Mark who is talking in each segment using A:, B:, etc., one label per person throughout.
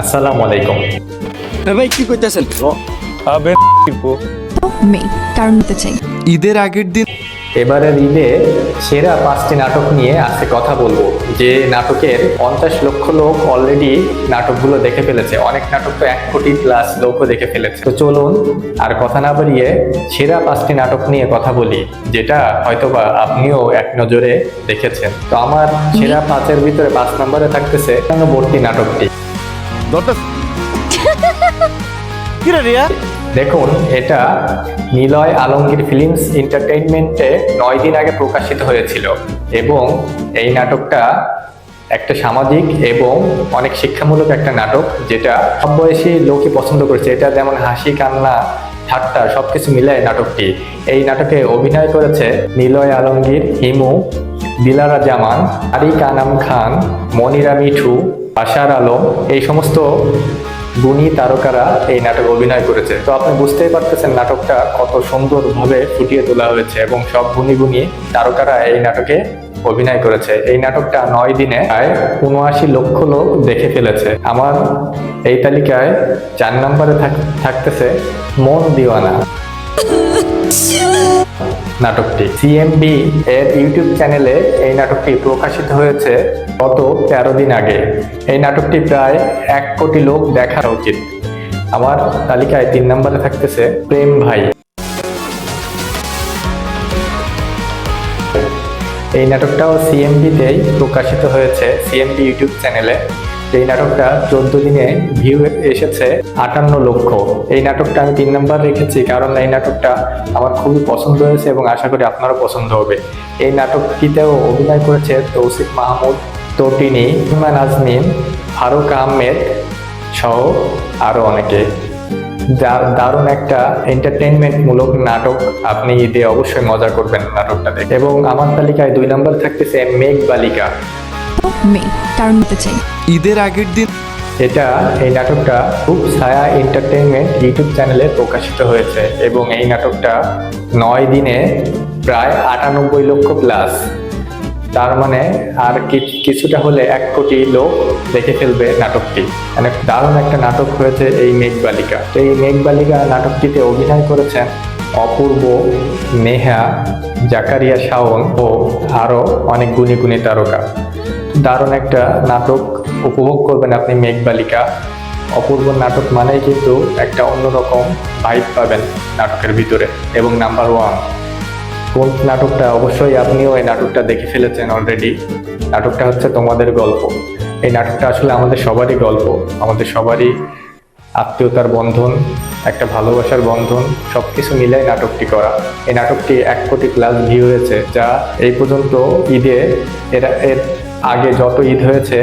A: আসসালামু আলাইকুম।
B: ভাই কি করতেছেন
C: আবে
D: মেয়ে কারণ নিতে চাই।
E: ঈদের আগের দিন
A: এবারের ঈদে সেরা পাঁচটি নাটক নিয়ে আজকে কথা বলব। যে নাটকের পঞ্চাশ লক্ষ লোক অলরেডি নাটকগুলো দেখে ফেলেছে। অনেক নাটক তো এক কোটি প্লাস লোকও দেখে ফেলেছে। তো চলুন আর কথা না বাড়িয়ে সেরা পাঁচটি নাটক নিয়ে কথা বলি যেটা হয়তোবা আপনিও এক নজরে দেখেছেন। তো আমার সেরা পাঁচের ভিতরে পাঁচ নম্বরে থাকতেছে ভর্তি নাটকটি।
C: রিয়া?
A: দেখুন, এটা নিলয় আলমগীর ফিল্মস এন্টারটেইনমেন্টে নয় দিন আগে প্রকাশিত হয়েছিল এবং এই নাটকটা একটা সামাজিক এবং অনেক শিক্ষামূলক একটা নাটক যেটা সব বয়সী লোকই পছন্দ করেছে। এটা যেমন হাসি, কান্না, ঠাট্টা সবকিছু মিলায় নাটকটি। এই নাটকে অভিনয় করেছে নিলয় আলমগীর, হিমু দিলারা জামান, আরিক আনাম খান, মনিরা মিঠু আশার আলম, এই সমস্ত গুণী তারকারা এই নাটকে অভিনয় করেছে। তো আপনি বুঝতেই পারতেছেন নাটকটা কত সুন্দরভাবে ফুটিয়ে তোলা হয়েছে এবং সব গুণী গুণী তারকারা এই নাটকে অভিনয় করেছে। এই নাটকটা নয় দিনে প্রায় উনআশি লক্ষ লোক দেখে ফেলেছে। আমার এই তালিকায় চার নম্বরে থাক- থাকতেছে মন দিওয়ানা। নাটকটি। সিএমবি এর ইউটিউব চ্যানেলে এই নাটকটি প্রকাশিত হয়েছে গত তেরো দিন আগে। এই নাটকটি প্রায় এক কোটি লোক দেখা উচিত। আমার তালিকায় তিন নম্বরে থাকতেছে প্রেম ভাই। এই নাটকটাও সিএমবিতেই প্রকাশিত হয়েছে সিএমবি ইউটিউব চ্যানেলে। এই নাটকটা চোদ্দ দিনে ভিউ এসেছে আটান্ন লক্ষ। এই নাটকটা আমি তিন নাম্বার রেখেছি কারণ এই নাটকটা আমার খুবই পছন্দ হয়েছে এবং আশা করি আপনারও পছন্দ হবে। এই নাটকটিতেও অভিনয় করেছে তৌসিফ মাহমুদ, তটিনী ইমান আজমিন, ফারুক আহমেদ সহ আরও অনেকে। দা- দারুণ একটা এন্টারটেনমেন্ট মূলক নাটক আপনি ঈদে অবশ্যই মজা করবেন নাটকটা দেখে। এবং আমার তালিকায় দুই নম্বর থাকতেছে মেঘ বালিকা
D: কারণ নিতে চাই।
E: ঈদের আগের দিন
A: এটা, এই নাটকটা খুব ছায়া এন্টারটেইনমেন্ট ইউটিউব চ্যানেলে প্রকাশিত হয়েছে এবং এই নাটকটা নয় দিনে প্রায় আটানব্বই লক্ষ প্লাস তার মানে আর কিছুটা হলে এক কোটি লোক দেখে ফেলবে নাটকটি। মানে দারুণ একটা নাটক হয়েছে এই মেঘবালিকা তো এই মেঘবালিকা নাটকটিতে অভিনয় করেছেন অপূর্ব নেহা, জাকারিয়া শাওন ও আরও অনেক গুণী গুণী তারকা। দারুণ একটা নাটক উপভোগ করবেন আপনি মেঘবালিকা। অপূর্ব নাটক মানেই কিন্তু একটা অন্যরকম ভাইব পাবেন নাটকের ভিতরে এবং নাম্বার ওয়ান কোন নাটকটা? অবশ্যই আপনিও এই নাটকটা দেখে ফেলেছেন অলরেডি নাটকটা হচ্ছে তোমাদের গল্প। এই নাটকটা আসলে আমাদের সবারই গল্প। আমাদের সবারই আত্মীয়তার বন্ধন, একটা ভালোবাসার বন্ধন সব কিছু মিলাই নাটকটি করা। এই নাটকটি এক কোটি প্লাস ভিউ হয়েছে যা এই পর্যন্ত ঈদে এরা এর আগে যত ঈদ হয়েছে,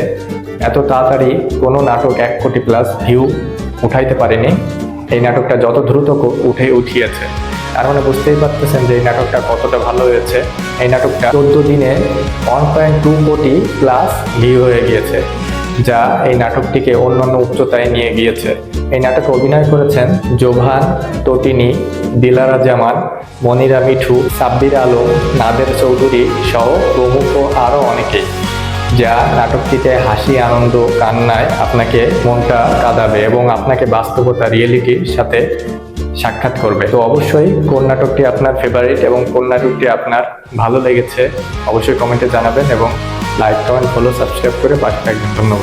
A: এত তাড়াতাড়ি কোনো নাটক এক কোটি প্লাস ভিউ উঠাইতে পারেনি। এই নাটকটা যত দ্রুত উঠে উঠিয়েছে। তার মানে বুঝতেই পারতেছেন যে এই নাটকটা কতটা ভালো হয়েছে। এই নাটকটা চোদ্দ দিনে ওয়ান পয়েন্ট টু কোটি প্লাস ভিউ হয়ে গিয়েছে, যা এই নাটকটিকে অন্যান্য উচ্চতায় নিয়ে গিয়েছে। এই নাটকে অভিনয় করেছেন জোভান তটিনী দিলারা জামান, মনিরা মিঠু, সাব্বির আলম, নাদের চৌধুরী সহ প্রমুখ আরও অনেকেই। যা নাটকটিতে হাসি, আনন্দ, কান্নায় আপনাকে মনটা কাঁদাবে এবং আপনাকে বাস্তবতা, রিয়েলিটির সাথে সাক্ষাৎ করবে। তো অবশ্যই কোন নাটকটি আপনার ফেভারিট এবং কোন নাটকটি আপনার ভালো লেগেছে, অবশ্যই কমেন্টে জানাবেন এবং লাইক কমেন্ট ফলো সাবস্ক্রাইব করে পাশে থাকবেন। ধন্যবাদ।